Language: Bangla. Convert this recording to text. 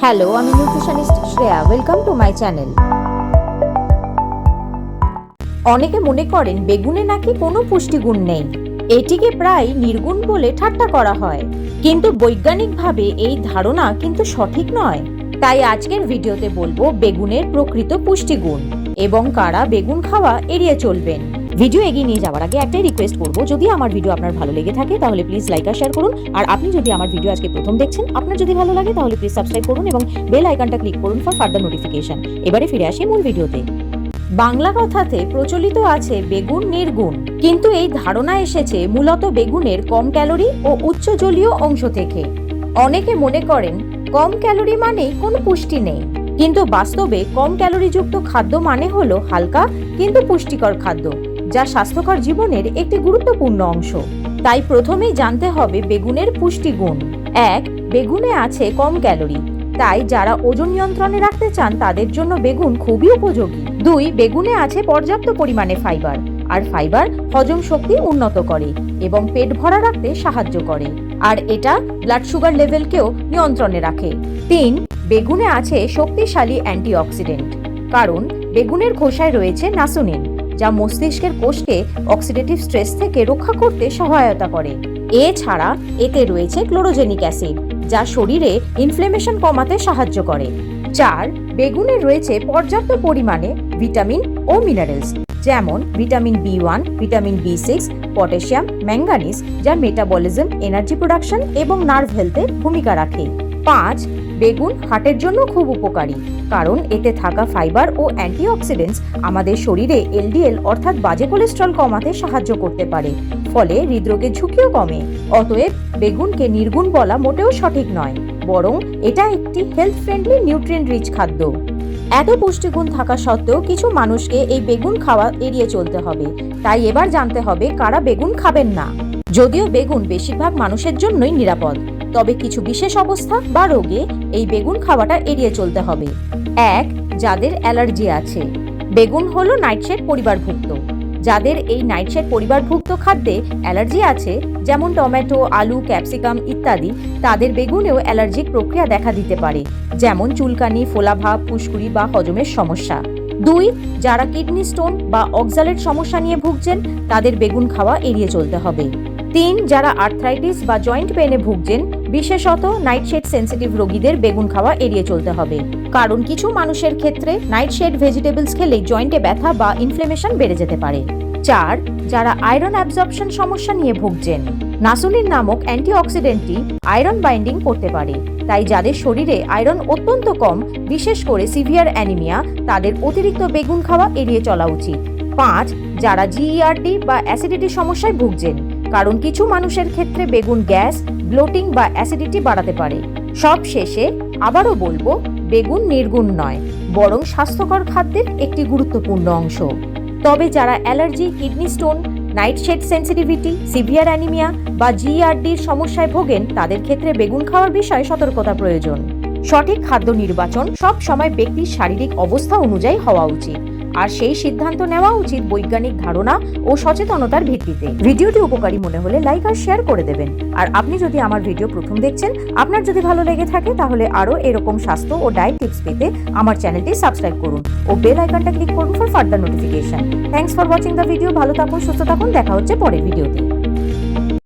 হ্যালো আমি nutritionist Shreya. Welcome to my channel অনেকে মনে করেন বেগুনে নাকি কোনো পুষ্টিগুণ নেই। এটিকে প্রায় নির্গুণ বলে ঠাট্টা করা হয়। কিন্তু বৈজ্ঞানিকভাবে এই ধারণা কিন্তু সঠিক নয়। তাই আজকের ভিডিওতে বলব বেগুনের প্রকৃত পুষ্টিগুণ এবং কারা বেগুন খাওয়া এড়িয়ে চলবেন। ভিডিও এগিয়ে নিয়ে যাওয়ার আগে একটাই রিকোয়েস্ট করব, যদি আমার ভিডিও আপনার ভালো লেগে থাকে, তাহলে প্লিজ লাইক আর শেয়ার করুন। আর আপনি যদি আমার ভিডিও আজকে প্রথম দেখছেন, আপনার যদি ভালো লাগে, তাহলে প্লিজ সাবস্ক্রাইব করুন এবং বেল আইকনটা ক্লিক করুন ফর ফার্দার নোটিফিকেশন এবারে ফিরে আসি মূল ভিডিওতে বাংলা কথাতে প্রচলিত আছে বেগুন নির্গুণ, কিন্তু এই ধারণা এসেছে মূলত বেগুনের কম ক্যালোরি ও উচ্চ জলীয় অংশ থেকে। অনেকে মনে করেন, কম ক্যালোরি মানেই কোনো পুষ্টি নেই। কিন্তু বাস্তবে কম ক্যালোরিযুক্ত খাদ্য মানে হলো হালকা কিন্তু পুষ্টিকর খাদ্য। যা স্বাস্থ্যকর জীবনের একটি গুরুত্বপূর্ণ অংশ। তাই প্রথমেই জানতে হবে বেগুনের পুষ্টিগুণ। এক, বেগুনে আছে কম ক্যালোরি। তাই যারা ওজন নিয়ন্ত্রণে রাখতে চান, তাদের জন্য বেগুন খুবই উপযোগী। দুই, বেগুনে আছে পর্যাপ্ত পরিমাণে ফাইবার। আর ফাইবার হজম শক্তি উন্নত করে এবং পেট ভরা রাখতে সাহায্য করে। আর এটা ব্লাড সুগার লেভেলকেও নিয়ন্ত্রণে রাখে। তিন, বেগুনে আছে শক্তিশালী অ্যান্টিঅক্সিডেন্ট। কারণ, বেগুনের খোসায় রয়েছে নাসুনিন। যা মস্তিষ্কের কোষকে অক্সিডেটিভ স্ট্রেস থেকে রক্ষা করতে সহায়তা করে। এছাড়া এতে রয়েছে ক্লোরোজেনিক অ্যাসিড যা শরীরে ইনফ্লেমেশন কমাতে সাহায্য করে। চার, বেগুনে রয়েছে পর্যাপ্ত পরিমাণে ভিটামিন ও মিনারেলস যেমন vitamin B one vitamin B six potassium manganese যা মেটাবলিজম এনার্জি প্রোডাকশন এবং নার্ভ হেলথে ভূমিকা রাখে। পাঁচ, বেগুন হার্টের জন্য খুব উপকারী, কারণ এতে থাকা ফাইবার ও অ্যান্টিঅক্সিডেন্টস আমাদের শরীরে এলডিএল অর্থাৎ বাজে কোলেস্ট্রল কমাতে সাহায্য করতে পারে, ফলে হৃদরোগের ঝুঁকিও কমে। অতএব বেগুনকে নির্গুণ বলা মোটেও সঠিক নয়, বরং এটা একটি হেলথ ফ্রেন্ডলি নিউট্রিয়েন্ট রিচ খাদ্য। এত পুষ্টিগুণ থাকা সত্ত্বেও কিছু মানুষকে এই বেগুন খাওয়া এড়িয়ে চলতে হবে। তাই এবার জানতে হবে কারা বেগুন খাবেন না। যদিও বেগুন বেশিরভাগ মানুষের জন্যই নিরাপদ। তবে কিছু বিশেষ অবস্থা বা রোগে এই বেগুন খাওয়াটা এড়িয়ে চলতে হবে। এক, যাদের অ্যালার্জি আছে। বেগুন হলো নাইটশেড পরিবারভুক্ত। যাদের এই নাইটশেড পরিবারভুক্ত খাদ্যে অ্যালার্জি আছে, যেমন টমেটো, আলু, ক্যাপসিকাম ইত্যাদি, তাদের বেগুনেও অ্যালার্জিক প্রক্রিয়া দেখা দিতে পারে, যেমন চুলকানি, ফোলাভাব ফুসকুড়ি বা হজমের সমস্যা। দুই, যারা কিডনি স্টোন বা অক্সালেট সমস্যা নিয়ে ভুগছেন, তাদের বেগুন খাওয়া এড়িয়ে চলতে হবে। তিন যারা আর্থ্রাইটিস বা জয়েন্ট পেনে ভুগছেন, বিশেষত নাইটশেড সেন্সিটিভ রোগীদের বেগুন খাওয়া এড়িয়ে চলতে হবে। কারণ কিছু মানুষের ক্ষেত্রে নাইটশেড ভেজিটেবলস খেলে জয়েন্টে ব্যথা বা ইনফ্লেমেশন বেড়ে যেতে পারে। চার, যারা আয়রন অ্যাবজর্পশন সমস্যা নিয়ে ভুগছেন, নাসুলিন নামক অ্যান্টিঅক্সিডেন্টটি আয়রন বাইন্ডিং করতে পারে। তাই যাদের শরীরে আয়রন অত্যন্ত কম, বিশেষ করে সিভিয়ার অ্যানিমিয়া তাদের অতিরিক্ত বেগুন খাওয়া এড়িয়ে চলা উচিত। পাঁচ, যারা জিইআরডি বা অ্যাসিডিটি সমস্যায় ভুগছেন কারণ কিছু মানুষের ক্ষেত্রে বেগুন গ্যাস, ব্লোটিং বা অ্যাসিডিটি বাড়াতে পারে। সব শেষে আবারও বলব, বেগুন নির্গুণ নয়, বরং স্বাস্থ্যকর খাদ্যের একটি গুরুত্বপূর্ণ অংশ। তবে যারা allergy, kidney stone, nightshade sensitivity, severe anaemia বা জিআরডির সমস্যায় ভোগেন, তাদের ক্ষেত্রে বেগুন খাওয়ার বিষয়ে সতর্কতা প্রয়োজন। সঠিক খাদ্য নির্বাচন সব সময় ব্যক্তির শারীরিক অবস্থা অনুযায়ী হওয়া উচিত। আর সেই সিদ্ধান্ত নেওয়া উচিত বৈজ্ঞানিক ধারণা ও সচেতনতার ভিত্তিতে। ভিডিওটি উপকারী মনে হলে লাইক আর শেয়ার করে দেবেন। আর আপনি যদি আমার ভিডিও প্রথম দেখছেন, আপনার যদি ভালো লেগে থাকে, তাহলে আরও এরকম স্বাস্থ্য ও ডায়েট টিপস পেতে আমার চ্যানেলটি সাবস্ক্রাইব করুন ও বেল আইকনটা ক্লিক করুন for further notification. Thanks for watching the video. ভালো থাকুন, সুস্থ থাকুন। দেখা হচ্ছে পরের ভিডিওতে।